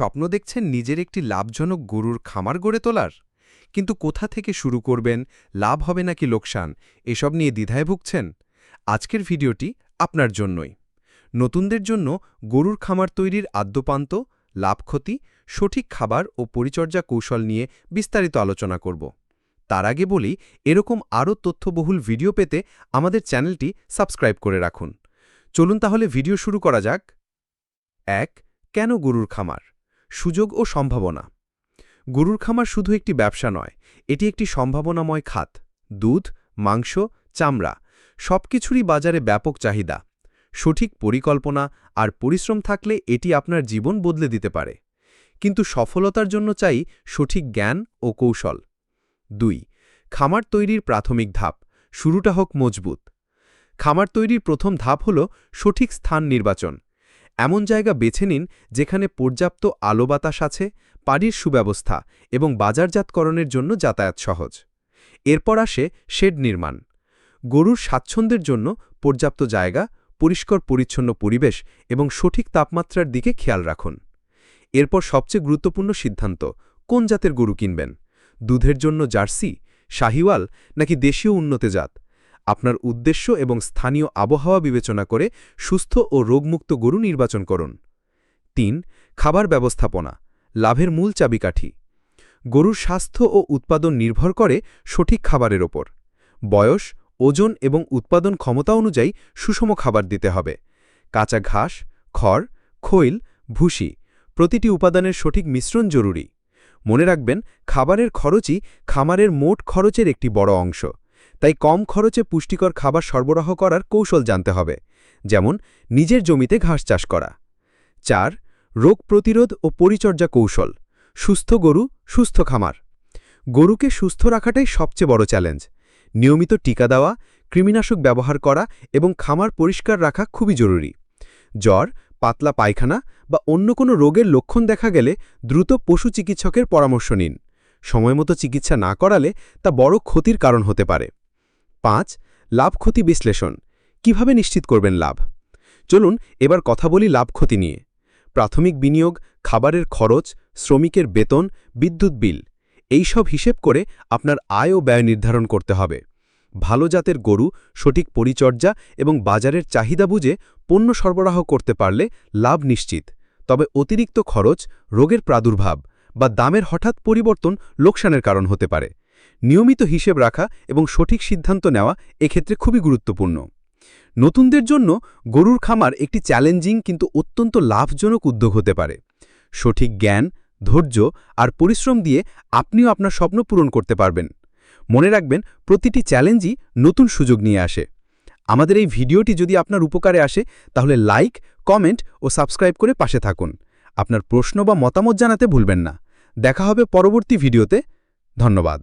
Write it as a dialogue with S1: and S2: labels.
S1: স্বপ্ন দেখছেন নিজের একটি লাভজনক গরুর খামার গড়ে তোলার? কিন্তু কোথা থেকে শুরু করবেন? লাভ হবে নাকি লোকসান? এসব নিয়ে দ্বিধায় ভুগছেন? আজকের ভিডিওটি আপনার জন্যই। নতুনদের জন্য গরুর খামার তৈরির আদ্যপান্ত, লাভ ক্ষতি, সঠিক খাবার ও পরিচর্যা কৌশল নিয়ে বিস্তারিত আলোচনা করব। তার আগে বলি, এরকম আরও তথ্যবহুল ভিডিও পেতে আমাদের চ্যানেলটি সাবস্ক্রাইব করে রাখুন। চলুন তাহলে ভিডিও শুরু করা যাক। এক, কেন গরুর খামার? সুযোগ ও সম্ভাবনা। গরুর খামার শুধু একটি ব্যবসা নয়, এটি একটি সম্ভাবনাময় খাত। দুধ, মাংস, চামড়া, সবকিছুরই বাজারে ব্যাপক চাহিদা। সঠিক পরিকল্পনা আর পরিশ্রম থাকলে এটি আপনার জীবন বদলে দিতে পারে। কিন্তু সফলতার জন্য চাই সঠিক জ্ঞান ও কৌশল। দুই, খামার তৈরির প্রাথমিক ধাপ, শুরুটা হোক মজবুত। খামার তৈরির প্রথম ধাপ হল সঠিক স্থান নির্বাচন। এমন জায়গা বেছে নিন যেখানে পর্যাপ্ত আলো বাতাস আছে পাড়ির সুব্যবস্থা এবং বাজারজাতকরণের জন্য যাতায়াত সহজ। এরপর আসে শেড নির্মাণ। গরুর স্বাচ্ছন্দ্যের জন্য পর্যাপ্ত জায়গা, পরিষ্কার পরিচ্ছন্ন পরিবেশ এবং সঠিক তাপমাত্রার দিকে খেয়াল রাখুন। এরপর সবচেয়ে গুরুত্বপূর্ণ সিদ্ধান্ত, কোন জাতের গরু কিনবেন? দুধের জন্য জার্সি, শাহিওয়াল নাকি দেশীয় উন্নতে জাত আপনার উদ্দেশ্য এবং স্থানীয় আবহাওয়া বিবেচনা করে সুস্থ ও রোগমুক্ত গরু নির্বাচন করুন। তিন, খাবার ব্যবস্থাপনা, লাভের মূল চাবিকাঠি। গরুর স্বাস্থ্য ও উৎপাদন নির্ভর করে সঠিক খাবারের ওপর। বয়স, ওজন এবং উৎপাদন ক্ষমতা অনুযায়ী সুষম খাবার দিতে হবে। কাঁচা ঘাস, খড়, খৈল, ভুসি প্রতিটি উপাদানের সঠিক মিশ্রণ জরুরি। মনে রাখবেন, খাবারের খরচই খামারের মোট খরচের একটি বড় অংশ। তাই কম খরচে পুষ্টিকর খাবার সরবরাহ করার কৌশল জানতে হবে, যেমন নিজের জমিতে ঘাস চাষ করা। চার, রোগ প্রতিরোধ ও পরিচর্যা কৌশল, সুস্থ গরু, সুস্থ খামার। গরুকে সুস্থ রাখাটাই সবচেয়ে বড় চ্যালেঞ্জ। নিয়মিত টিকা দেওয়া, কৃমিনাশক ব্যবহার করা এবং খামার পরিষ্কার রাখা খুবই জরুরি। জ্বর, পাতলা পায়খানা বা অন্য কোনো রোগের লক্ষণ দেখা গেলে দ্রুত পশু চিকিৎসকের পরামর্শ নিন। সময়মতো চিকিৎসা না করালে তা বড় ক্ষতির কারণ হতে পারে। পাঁচ লাভ ক্ষতি বিশ্লেষণ। কীভাবে নিশ্চিত করবেন লাভ? চলুন এবার কথা বলি লাভ ক্ষতি নিয়ে। প্রাথমিক বিনিয়োগ, খাবারের খরচ, শ্রমিকের বেতন, বিদ্যুৎ বিল। এই সব হিসেব করে আপনার আয় ও ব্যয় নির্ধারণ করতে হবে। ভালো জাতের গরু, সঠিক পরিচর্যা এবং বাজারের চাহিদা বুঝে পণ্য সরবরাহ করতে পারলে লাভ নিশ্চিত। তবে অতিরিক্ত খরচ, রোগের প্রাদুর্ভাব বা দামের হঠাৎ পরিবর্তন লোকসানের কারণ হতে পারে। নিয়মিত হিসেব রাখা এবং সঠিক সিদ্ধান্ত নেওয়া এক্ষেত্রে খুবই গুরুত্বপূর্ণ। নতুনদের জন্য গরুর খামার একটি চ্যালেঞ্জিং কিন্তু অত্যন্ত লাভজনক উদ্যোগ হতে পারে। সঠিক জ্ঞান, ধৈর্য আর পরিশ্রম দিয়ে আপনিও আপনার স্বপ্ন পূরণ করতে পারবেন। মনে রাখবেন, প্রতিটি চ্যালেঞ্জই নতুন সুযোগ নিয়ে আসে। আমাদের এই ভিডিওটি যদি আপনার উপকারে আসে, তাহলে লাইক, কমেন্ট ও সাবস্ক্রাইব করে পাশে থাকুন। আপনার প্রশ্ন বা মতামত জানাতে ভুলবেন না। দেখা হবে পরবর্তী ভিডিওতে। ধন্যবাদ।